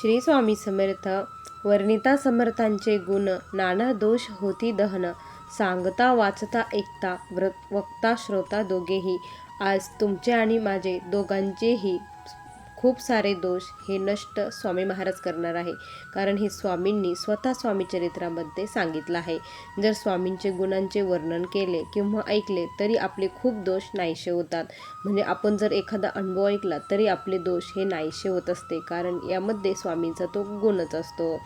श्री स्वामी समर्थ वर्णिता समर्थांचे गुण नाना दोष होती दहन सांगता वाचता ऐकता व्र वक्ता श्रोता दोघेही. आज तुमचे आणि माझे दोघांचेही खूप सारे दोष हे नष्ट स्वामी महाराज करणार आहे. कारण हे स्वामींनी स्वतः स्वामी चरित्रामध्ये सांगितलं आहे. जर स्वामींचे गुणांचे वर्णन केले किंवा ऐकले तरी आपले खूप दोष नाहीसे होतात. म्हणजे आपण जर एखादा अनुभव ऐकला तरी आपले दोष हे नाहीसे होत असते. कारण यामध्ये स्वामींचा तो गुणच असतो.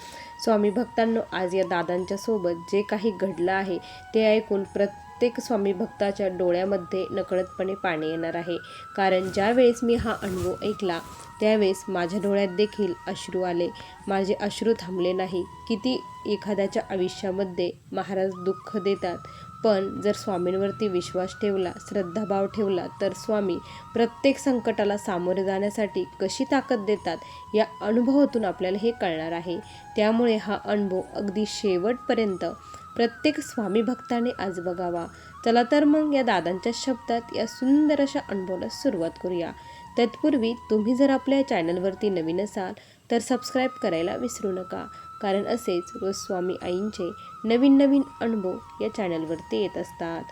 स्वामी भक्तांनो आज या दादांच्या सोबत जे काही घडलं आहे ते ऐकून प्रत्येक प्रत्येक स्वामी भक्ताच्या डोळ्यामध्ये नकळतपणे पाणी येणार आहे. कारण ज्यावेळेस मी हा अनुभव ऐकला त्यावेळेस माझ्या डोळ्यात देखील अश्रू आले. माझे अश्रू थांबले नाही. किती एखाद्याच्या आयुष्यामध्ये महाराज दुःख देतात. पण जर स्वामींवरती विश्वास ठेवला श्रद्धाभाव ठेवला तर स्वामी प्रत्येक संकटाला सामोरे जाण्यासाठी कशी ताकद देतात या अनुभवातून आपल्याला हे कळणार आहे. त्यामुळे हा अनुभव अगदी शेवटपर्यंत प्रत्येक स्वामी भक्ताने आज बघावा. चला तर मग या दादांच्या शब्दात या सुंदर अशा अनुभवाला सुरुवात करूया. तत्पूर्वी तुम्ही जर आपल्या चॅनलवरती नवीन असाल तर सबस्क्राईब करायला विसरू नका. कारण असेच रोज स्वामी आईंचे नवीन नवीन अनुभव या चॅनलवरती येत असतात.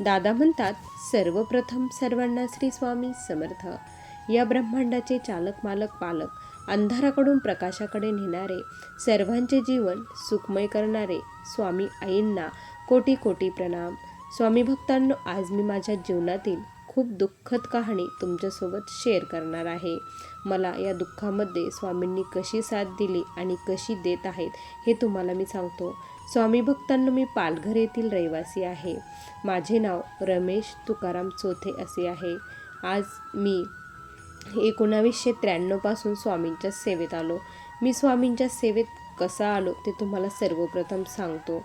दादा म्हणतात सर्वप्रथम सर्वांना श्री स्वामी समर्थ. या ब्रह्मांडाचे चालक मालक पालक अंधाराकडून प्रकाशाकडे नेणारे सर्वांचे जीवन सुखमय करणारे स्वामी आईंना कोटी कोटी प्रणाम. स्वामी भक्तांनो आज मी माझ्या जीवनातील खूप दुःखद कहाणी तुमच्यासोबत शेअर करणार आहे. मला या दुःखामध्ये स्वामींनी कशी साथ दिली आणि कशी देत आहेत हे तुम्हाला मी सांगतो. स्वामी भक्तांनो मी पालघर येथील रहिवासी आहे. माझे नाव रमेश तुकाराम चोथे असे आहे. आज मी एकोणावीसशे त्र्याण्णवपासून स्वामींच्या सेवेत आलो. मी स्वामींच्या सेवेत कसा आलो ते तुम्हाला सर्वप्रथम सांगतो.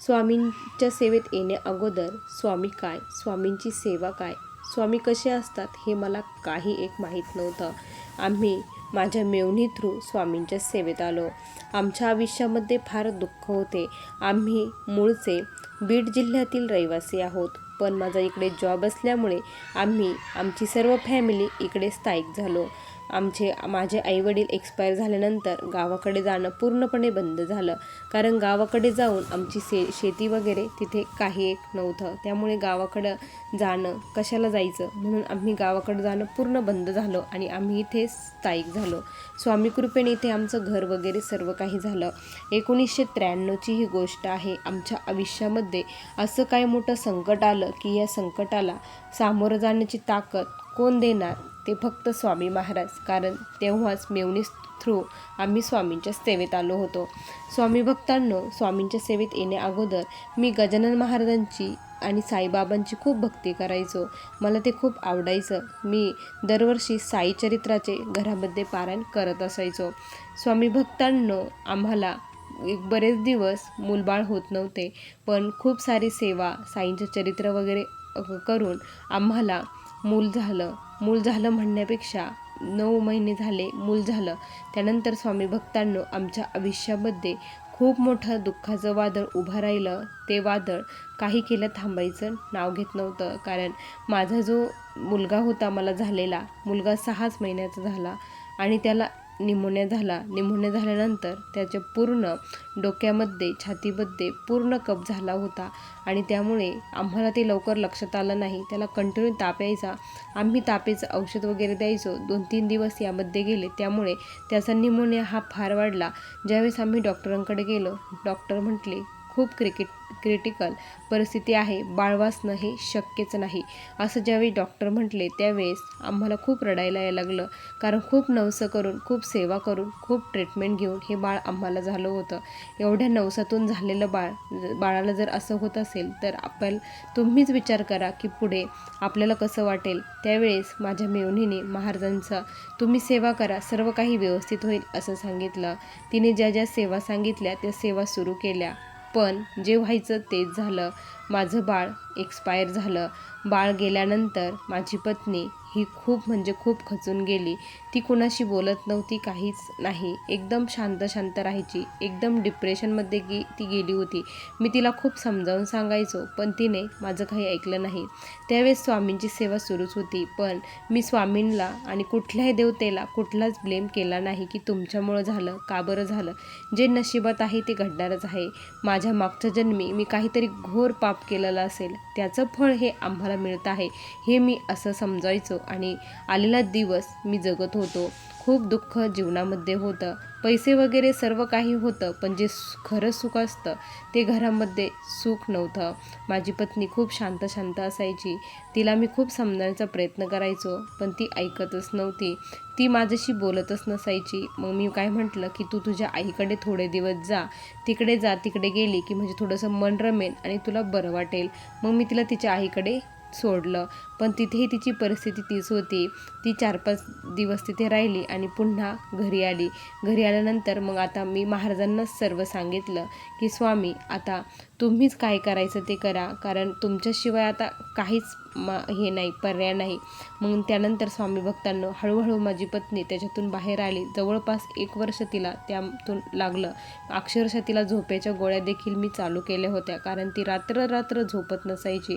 स्वामींच्या सेवेत येण्याअगोदर स्वामी काय? स्वामींची सेवा काय? स्वामी कसे असतात हे मला काही एक माहीत नव्हतं. आम्ही माझ्या मेवणी थ्रू स्वामींच्या सेवेत आलो. आमच्या आयुष्यामध्ये फार दुःख होते. आम्ही मूळचे बीड जिल्ह्यातील रहिवासी आहोत. पण माझा इकडे जॉब असल्यामुळे आम्ही आमची सर्व फॅमिली इकडे स्थायिक झालो. आमचे माझे आईवडील एक्सपायर झाल्यानंतर गावाकडे जाणं पूर्णपणे बंद झालं. कारण गावाकडे जाऊन आमची से शेती वगैरे तिथे काही एक नव्हतं. त्यामुळे गावाकडं जाणं कशाला जायचं? म्हणून आम्ही गावाकडं जाणं पूर्ण बंद झालं आणि आम्ही इथे स्थायिक झालो. स्वामी कृपेने इथे आमचं घर वगैरे सर्व काही झालं. एकोणीसशे त्र्याण्णवची ही गोष्ट आहे आमच्या आयुष्यामध्ये. असं काय मोठं संकट आलं की या संकटाला सामोरं जाण्याची ताकद कोण देणार ते फक्त स्वामी महाराज. कारण तेव्हाच मेवणीस थ्रू आम्ही स्वामींच्या सेवेत आलो होतो. स्वामी भक्तांनो स्वामींच्या सेवेत येण्या अगोदर मी गजानन महाराजांची आणि साईबाबांची खूप भक्ती करायचो. मला ते खूप आवडायचं. मी दरवर्षी साई चरित्राचे घरामध्ये पारायण करत असायचो. स्वामी भक्तांनो आम्हाला एक बरेच दिवस मूलबाळ होत नव्हते. पण खूप सारी सेवा साईंचं चरित्र वगैरे करून आम्हाला मूल झालं. मूल झालं म्हणण्यापेक्षा नऊ महिने झाले मूल झालं. त्यानंतर स्वामी भक्तांनो आमच्या आयुष्यामध्ये खूप मोठं दुःखाचं वादळ उभं राहिलं. ते वादळ काही केलं थांबायचं नाव घेत नव्हतं. कारण माझा जो मुलगा होता मला झालेला मुलगा सहाच महिन्याचा झाला. आणि त्याला निमोनिया झाला. निमोनिया झाल्यानंतर त्याच्या पूर्ण डोक्यामध्ये छातीमध्ये पूर्ण कप झाला होता. आणि त्यामुळे आम्हाला ते लवकर लक्षात आलं नाही. त्याला कंटिन्यू ताप यायचा. आम्ही तापेचं औषध वगैरे द्यायचो. दोन तीन दिवस यामध्ये गेले. त्यामुळे त्याचा निमोनिया हा फार वाढला. ज्यावेळेस आम्ही डॉक्टरांकडे गेलो डॉक्टर म्हटले खूप क्रिकेट क्रिटिकल परिस्थिती आहे. बाळवासणं हे शक्यच नाही. असं ज्यावेळी डॉक्टर म्हटले त्यावेळेस आम्हाला खूप रडायला यायला लागलं. कारण खूप नवसं करून खूप सेवा करून खूप ट्रीटमेंट घेऊन हे बाळ आम्हाला झालं होतं. एवढ्या नवसातून झालेलं बाळ बाळाला जर असं होत असेल तर आपण तुम्हीच विचार करा की पुढे आपल्याला कसं वाटेल. त्यावेळेस माझ्या मेवणीने महाराजांचा तुम्ही सेवा करा सर्व काही व्यवस्थित होईल असं सांगितलं. तिने ज्या ज्या सेवा सांगितल्या त्या सेवा सुरू केल्या. पण जे व्हायचं तेच झालं. माझं बाळ एक्सपायर झालं. बाळ गेल्यानंतर माझी पत्नी ही खूप म्हणजे खूप खचून गेली. ती कुणाशी बोलत नव्हती काहीच नाही. एकदम शांत शांत राहायची. एकदम डिप्रेशनमध्ये गे ती गेली होती. मी तिला खूप समजावून सांगायचो पण तिने माझं काही ऐकलं नाही. त्यावेळेस स्वामींची सेवा सुरूच होती पण मी स्वामींना आणि कुठल्याही देवतेला कुठलाच ब्लेम केला नाही की तुमच्यामुळं झालं का बरं झालं. जे नशिबात आहे ते घडणारच आहे. माझ्या मागच्या जन्मी मी काहीतरी घोर पाप केलेलं असेल त्याचं फळ हे आम्हाला मिळतं आहे हे मी असं समजायचो. आणि आलेला दिवस मी जगत होतो. खूप दुःख जीवनामध्ये होतं. पैसे वगैरे सर्व काही होतं पण जे खरं सुख असतं ते घरामध्ये सुख नव्हतं. माझी पत्नी खूप शांत शांत असायची. तिला मी खूप समजण्याचा प्रयत्न करायचो पण ती ऐकतच नव्हती. ती माझ्याशी बोलतच नसायची. मग मी काय म्हटलं की तू तुझ्या आईकडे थोडे दिवस जा. तिकडे जा तिकडे गेली की म्हणजे थोडंसं मन रमेल आणि तुला बरं वाटेल. मग मी तिला तिच्या आईकडे सोडलं. पण तिथेही तिची परिस्थिती तीच होती. ती चार पाच दिवस तिथे राहिली आणि पुन्हा घरी आली. घरी आल्यानंतर मग आता मी महाराजांनाच सर्व सांगितलं की स्वामी आता तुम्हीच काय करायचं ते करा. कारण तुमच्याशिवाय आता काहीच मा हे नाही पर्याय नाही. मग त्यानंतर स्वामी भक्तांनो हळूहळू माझी पत्नी त्याच्यातून बाहेर आली. जवळपास एक वर्ष तिला त्यातून लागलं. अक्षरशः तिला झोपेच्या गोळ्या देखील मी चालू केल्या होत्या. कारण ती रात्र रात्र झोपत नसायची.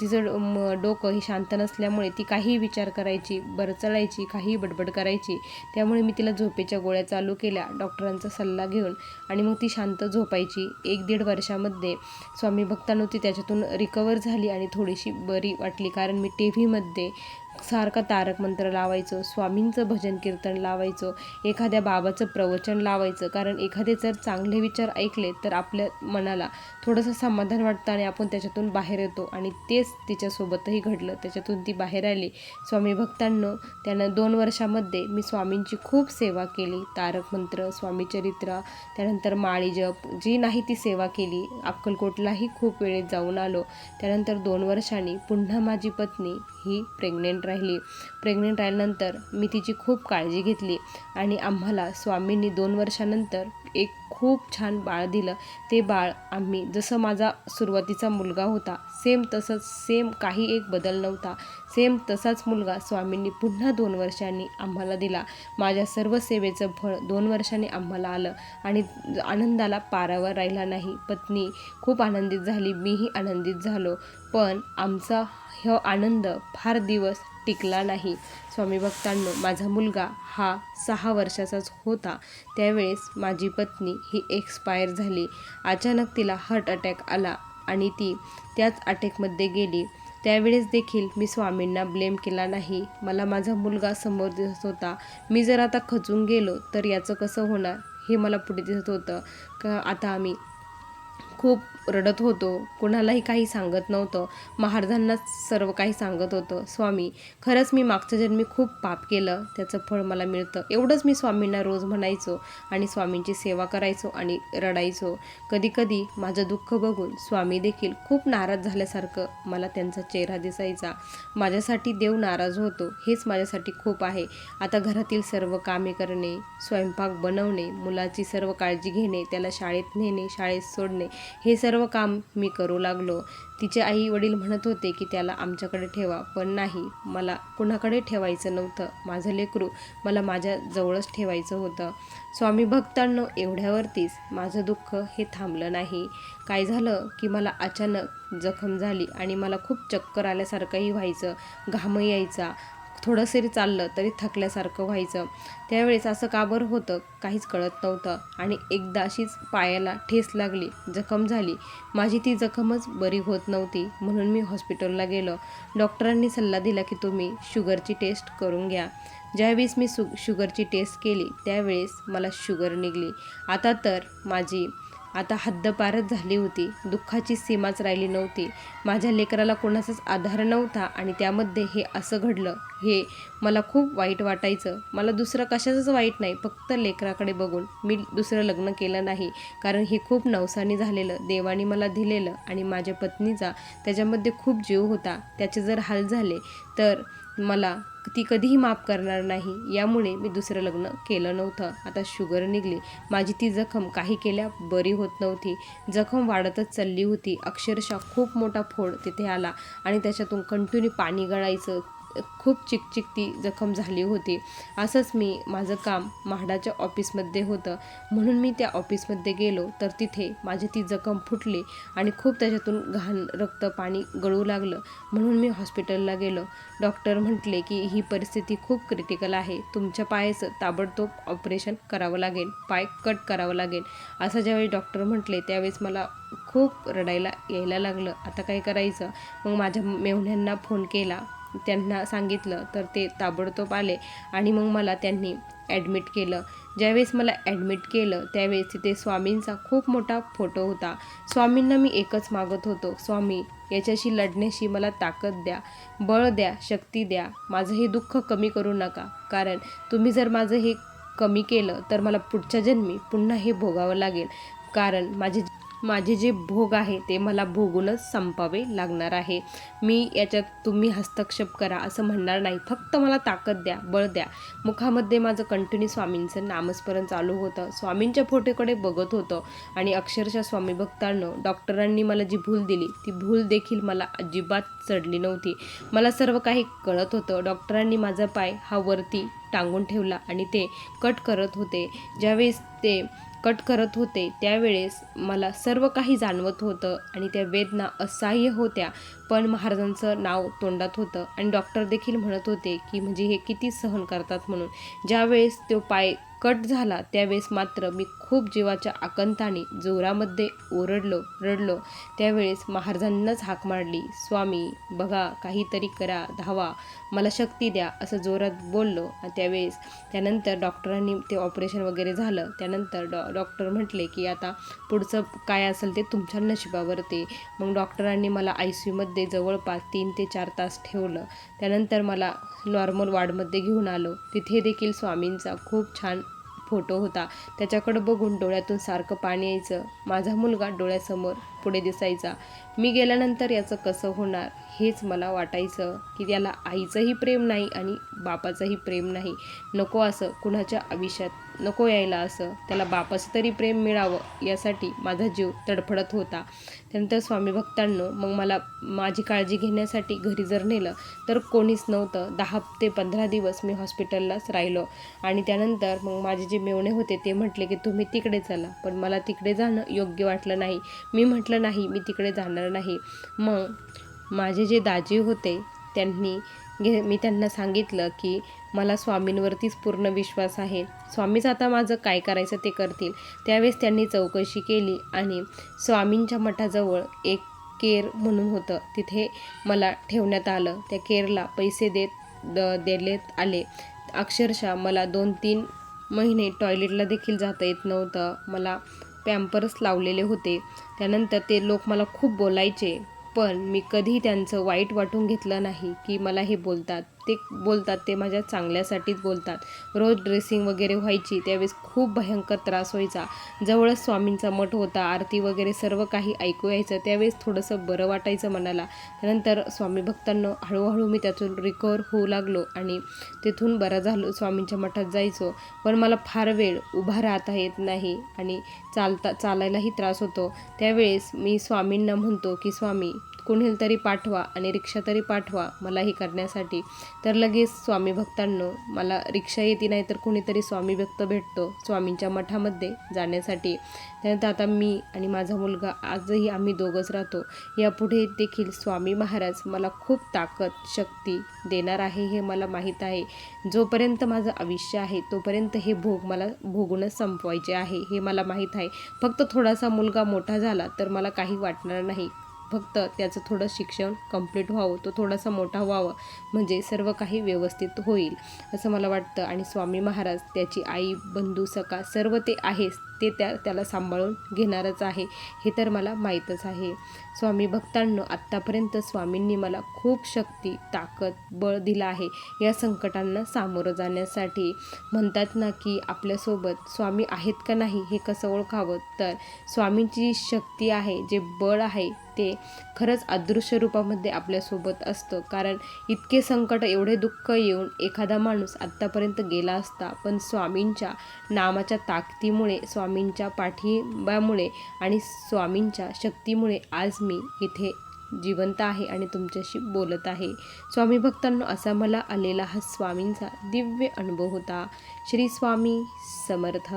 तिचं डोकं ही शांत शांत नसल्यामुळे ती काहीही विचार करायची बरचळायची काहीही बडबड करायची. त्यामुळे मी तिला झोपेच्या गोळ्या चालू केल्या डॉक्टरांचा सल्ला घेऊन आणि मग ती शांत झोपायची. एक दीड वर्षामध्ये स्वामी भक्तांनो ती त्याच्यातून रिकवर झाली आणि थोडीशी बरी वाटली कारण मी टी व्हीमध्ये सारखा तारक मंत्र लावायचो स्वामींचं भजन कीर्तन लावायचो एखाद्या बाबाचं प्रवचन लावायचं. कारण एखादे जर चांगले विचार ऐकले तर आपल्या मनाला थोडंसं समाधान वाटतं आणि आपण त्याच्यातून बाहेर येतो. आणि तेच तिच्यासोबतही घडलं. त्याच्यातून ती बाहेर आली. स्वामी भक्तांनो त्यानं दोन वर्षामध्ये मी स्वामींची खूप सेवा केली. तारक मंत्र स्वामी चरित्र त्यानंतर माळी जप जी नाही ती सेवा केली अक्कलकोटलाही खूप वेळेत जाऊन आलो. त्यानंतर दोन वर्षांनी पुन्हा माझी पत्नी ही प्रेग्नेंट राहिली. प्रेग्नेंट राहिल्यानंतर मी तिची खूप काळजी घेतली आणि आम्हाला स्वामींनी दोन वर्षानंतर एक खूप छान बाळ दिलं. ते बाळ आम्ही जसं माझा सुरुवातीचा मुलगा होता सेम तसंच सेम काही एक बदल नव्हता. सेम तसाच मुलगा स्वामींनी पुन्हा दोन वर्षांनी आम्हाला दिला. माझ्या सर्व सेवेचं फळ दोन वर्षांनी आम्हाला आलं आणि आनंदाला पारावर राहिला नाही. पत्नी खूप आनंदित झाली मीही आनंदित झालो. पण आमचा हा आनंद फार दिवस टिकला नाही. स्वामी भक्तांनो माझा मुलगा हा सहा वर्षाचाच होता. त्यावेळेस माझी पत्नी ही एक्सपायर झाली. अचानक तिला हार्ट अटॅक आला आणि ती त्याच अटॅकमध्ये गेली. त्यावेळेस देखील मी स्वामींना ब्लेम केला नाही. मला माझा मुलगा समोर दिसत होता. मी जर आता खचून गेलो तर याचं कसं होणार हे मला पुढे दिसत होतं. का आता आम्ही खूप रडत होतो. कुणालाही काही सांगत नव्हतं. महाराजांनाच सर्व काही सांगत होतं. स्वामी खरंच मी मागच्या जन्मी खूप पाप केलं. त्याचं फळ मला मिळतं. एवढंच मी स्वामींना रोज म्हणायचो आणि स्वामींची सेवा करायचो आणि रडायचो. कधीकधी माझं दुःख बघून स्वामी देखील खूप नाराज झाल्यासारखं मला त्यांचा चेहरा दिसायचा. माझ्यासाठी देव नाराज होतो. हेच माझ्यासाठी खूप आहे. आता घरातील सर्व कामे करणे स्वयंपाक बनवणे मुलाची सर्व काळजी घेणे त्याला शाळेत नेणे शाळेत सोडणे हे सर्व काम मी करू लागलो. तिचे आई वडील म्हणत होते की त्याला आमच्याकडे ठेवा. पण नाही मला कुणाकडे ठेवायचं नव्हतं. माझं लेकरू मला माझ्या जवळच ठेवायचं होतं. स्वामी भक्तांनो एवढ्यावरतीच माझं दुःख हे थांबलं नाही. काय झालं की मला अचानक जखम झाली आणि मला खूप चक्कर आल्यासारखंही व्हायचं. घाम यायचा. थोडंसं चाललं तरी थकल्यासारखं व्हायचं. त्यावेळेस असं का बरं होतं? काहीच कळत नव्हतं. आणि एकदा अशीच पायाला ठेस लागली जखम झाली. माझी ती जखमच बरी होत नव्हती म्हणून मी हॉस्पिटलला गेलो. डॉक्टरांनी सल्ला दिला की तुम्ही शुगरची टेस्ट करून घ्या. ज्यावेळेस मी सु शुगरची टेस्ट केली त्यावेळेस मला शुगर निघली. आता तर माझी आता हद्दपारच झाली होती. दुःखाची सीमाच राहिली नव्हती. माझ्या लेकराला कोणाचाच आधार नव्हता आणि त्यामध्ये हे असं घडलं. हे मला खूप वाईट वाटायचं. मला दुसरं कशाचंच वाईट नाही. फक्त लेकराकडे बघून. मी दुसरं लग्न केलं नाही. कारण हे खूप नवसानी झालेलं. देवाने मला दिलेलं आणि माझ्या पत्नीचा त्याच्यामध्ये खूप जीव होता. त्याचे जर हाल झाले तर मला ती कधीही माफ करणार नाही. यामुळे मी दुसरं लग्न केलं नव्हतं. आता शुगर निघली. माझी ती जखम काही केल्या बरी होत नव्हती. जखम वाढतच चालली होती. अक्षरशः खूप मोठा फोड तिथे आला आणि त्याच्यातून कंटिन्यू पाणी गळायचं. खूप चिकचिकती जखम झाली होती. असंच मी माझं काम म्हाडाच्या ऑफिसमध्ये होतं. म्हणून मी त्या ऑफिसमध्ये गेलो तर तिथे माझी ती जखम फुटली आणि खूप त्याच्यातून घाण रक्त पाणी गळू लागलं. म्हणून मी हॉस्पिटलला गेलो. डॉक्टर म्हटले की ही परिस्थिती खूप क्रिटिकल आहे. तुमच्या पायाचं ताबडतोब ऑपरेशन करावं लागेल. पाय कट करावं लागेल. असं ज्यावेळी डॉक्टर म्हटले त्यावेळेस मला खूप रडायला यायला लागलं. आता काय करायचं? मग माझ्या मेवण्यांना फोन केला. त्यांना सांगितलं तर ते ताबडतोब आले आणि मग मला त्यांनी ॲडमिट केलं. ज्यावेळेस मला ॲडमिट केलं त्यावेळेस तिथे स्वामींचा खूप मोठा फोटो होता. स्वामींना मी एकच मागत होतो स्वामी याच्याशी लढण्याशी मला ताकद द्या बळ द्या शक्ती द्या. माझं हे दुःख कमी करू नका. कारण तुम्ही जर माझं हे कमी केलं तर मला पुढच्या जन्मी पुन्हा हे भोगावं लागेल. कारण माझे माझे जे भोग आहे ते मला भोगूनच संपावे लागणार आहे. मी याच्यात तुम्ही हस्तक्षेप करा असं म्हणणार नाही. फक्त मला ताकद द्या बळ द्या. मुखामध्ये माझं कंटिन्यू स्वामींचं नामस्मरण चालू होतं. स्वामींच्या फोटोकडे बघत होतं आणि अक्षरशः स्वामी भक्तांनं डॉक्टरांनी मला जी भूल दिली ती भूल देखील मला अजिबात चढली नव्हती. मला सर्व काही कळत होतं. डॉक्टरांनी माझा पाय हा वरती टांगून ठेवला आणि ते कट करत होते. ज्यावेळेस ते कट करत होते त्यावेळेस मला सर्व काही जाणवत होतं आणि त्या वेदना असह्य होत्या. पण महाराजांचं नाव तोंडात होतं आणि डॉक्टर देखील म्हणत होते की म्हणजे हे किती सहन करतात म्हणून. ज्यावेळेस तो पाय कट झाला त्यावेळेस मात्र मी खूप जीवाच्या आकंताने जोरामध्ये ओरडलो रडलो. त्यावेळेस महाराजांनाच हाक मारली स्वामी बघा काहीतरी करा धावा मला शक्ती द्या असं जोरात बोललो. त्यावेळेस त्यानंतर डॉक्टरांनी ते ऑपरेशन वगैरे झालं. त्यानंतर डॉ डॉक्टर म्हटले की आता पुढचं काय असेल ते तुमच्या नशिबावर ते. मग डॉक्टरांनी मला आय सी यूमध्ये जवळपास तीन ते चार तास ठेवलं. त्यानंतर मला नॉर्मल वार्डमध्ये घेऊन आलो. तिथे देखील स्वामींचा खूप छान फोटो होता. त्याच्याकडं बघून डोळ्यातून सारखं पाणी यायचं. माझा मुलगा डोळ्यासमोर पुढे दिसायचा. मी गेल्यानंतर याचं कसं होणार? हेच मला वाटायचं की त्याला आईचंही प्रेम नाही आणि बापाचंही प्रेम नाही. नको असं कुणाच्या आयुष्यात नको यायला असं. त्याला बापाचं तरी प्रेम मिळावं यासाठी माझा जीव तडफडत होता. त्यानंतर स्वामी भक्तांनो मग मला माझी काळजी घेण्यासाठी घरी जर नेलं तर कोणीच नव्हतं. दहा ते पंधरा दिवस मी हॉस्पिटललाच राहिलो. आणि त्यानंतर मग माझे जे मेवणे होते ते म्हटले की तुम्ही तिकडे चला. पण मला तिकडे जाणं योग्य वाटलं नाही. मी म्हटलं नाही मी तिकडे जाणार नाही. मग माझे जे दाजी होते त्यांनी घे मी त्यांना सांगितलं की मला स्वामींवरतीच पूर्ण विश्वास आहे. स्वामीच आता माझं काय करायचं ते करतील. त्यावेळेस त्यांनी चौकशी केली आणि स्वामींच्या मठाजवळ एक केर म्हणून होतं. तिथे मला ठेवण्यात आलं. त्या केरला पैसे देत द देण्यात आले. अक्षरशः मला दोन तीन महिने टॉयलेटला देखील जाता येत नव्हतं. मला पॅम्पर्स लावलेले होते. त्यानंतर ते लोक मला खूप बोलायचे पण मी कधी त्यांचं वाईट वाटून घेतलं नाही की मला हे बोलतात. ते बोलतात ते माझ्या चांगल्यासाठीच बोलतात. रोज ड्रेसिंग वगैरे व्हायची त्यावेळेस खूप भयंकर त्रास व्हायचा. जवळच स्वामींचा मठ होता आरती वगैरे सर्व काही ऐकू यायचं त्यावेळेस थोडंसं बरं वाटायचं मनाला. त्यानंतर स्वामी भक्तांना हळूहळू मी त्यातून रिकवर होऊ लागलो आणि तिथून बरं झालो स्वामींच्या मठात जायचो. पण मला फार वेळ उभा राहता येत नाही आणि चालता चालायलाही त्रास होतो. त्यावेळेस मी स्वामींना म्हणतो की स्वामी कोणी तरी पाठवा आणि रिक्षा तरी पाठवा मला हे करण्यासाठी. तर लगेच स्वामी भक्तांनो मला रिक्षा येते नाही तर कोणीतरी स्वामी भक्त भेटतो स्वामींच्या मठामध्ये जाण्यासाठी. त्यानंतर आता मी आणि माझा मुलगा आजही आम्ही दोघंच राहतो. यापुढे देखील स्वामी महाराज मला खूप ताकद शक्ती देणार आहे हे मला माहीत आहे. जोपर्यंत माझं आयुष्य आहे तोपर्यंत हे भोग मला भोगूनच संपवायचे आहे हे मला माहीत आहे. फक्त थोडासा मुलगा मोठा झाला तर मला काही वाटणार नाही. फक्त त्याचं थोडं शिक्षण कंप्लीट व्हावं तो थोडासा मोठा व्हावं म्हणजे सर्व काही व्यवस्थित होईल असं मला वाटतं. आणि स्वामी महाराज त्याची आई बंधू सका सर्व ते आहेच ते त्या त्याला सांभाळून घेणारच आहे हे तर मला माहीतच आहे. स्वामी भक्तांनो आत्तापर्यंत स्वामींनी मला खूप शक्ती ताकद बळ दिलं आहे या संकटांना सामोरं जाण्यासाठी. म्हणतात ना की आपल्यासोबत स्वामी आहेत का नाही हे कसं ओळखावं? तर स्वामींची शक्ती आहे जे बळ आहे ते खरंच अदृश्य रूपामध्ये आपल्यासोबत असतं. कारण इतके संकट एवढे दुःख येऊन एखादा माणूस आत्तापर्यंत गेला असता पण स्वामींच्या नामाच्या ताकदीमुळे स्वामींच्या पाठिंब्यामुळे आणि स्वामींच्या शक्तीमुळे आज मी इथे जिवंत आहे आणि तुमच्याशी बोलत आहे. स्वामी भक्तांनो असा मला आलेला हा स्वामींचा दिव्य अनुभव होता. श्री स्वामी समर्थ.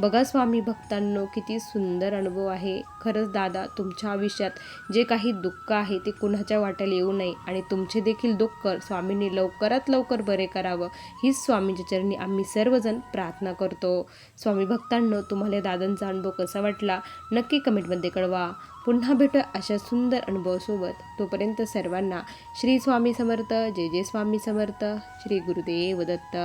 बघा स्वामी भक्तांनो किती सुंदर अनुभव आहे. खरंच दादा तुमच्या आयुष्यात जे काही दुःख आहे ते कुणाच्या वाट्याला येऊ नये आणि तुमचे देखील दुःख स्वामींनी लवकरात लवकर बरे करावं हीच स्वामींच्या चरणी आम्ही सर्वजण प्रार्थना करतो. स्वामी भक्तांनो तुम्हाला दादांचा अनुभव कसा वाटला? नक्की कमेंटमध्ये कळवा. पुन्हा भेटूया अशा सुंदर अनुभवासोबत. तोपर्यंत सर्वांना श्री स्वामी समर्थ जय जय स्वामी समर्थ श्री गुरुदेव दत्त.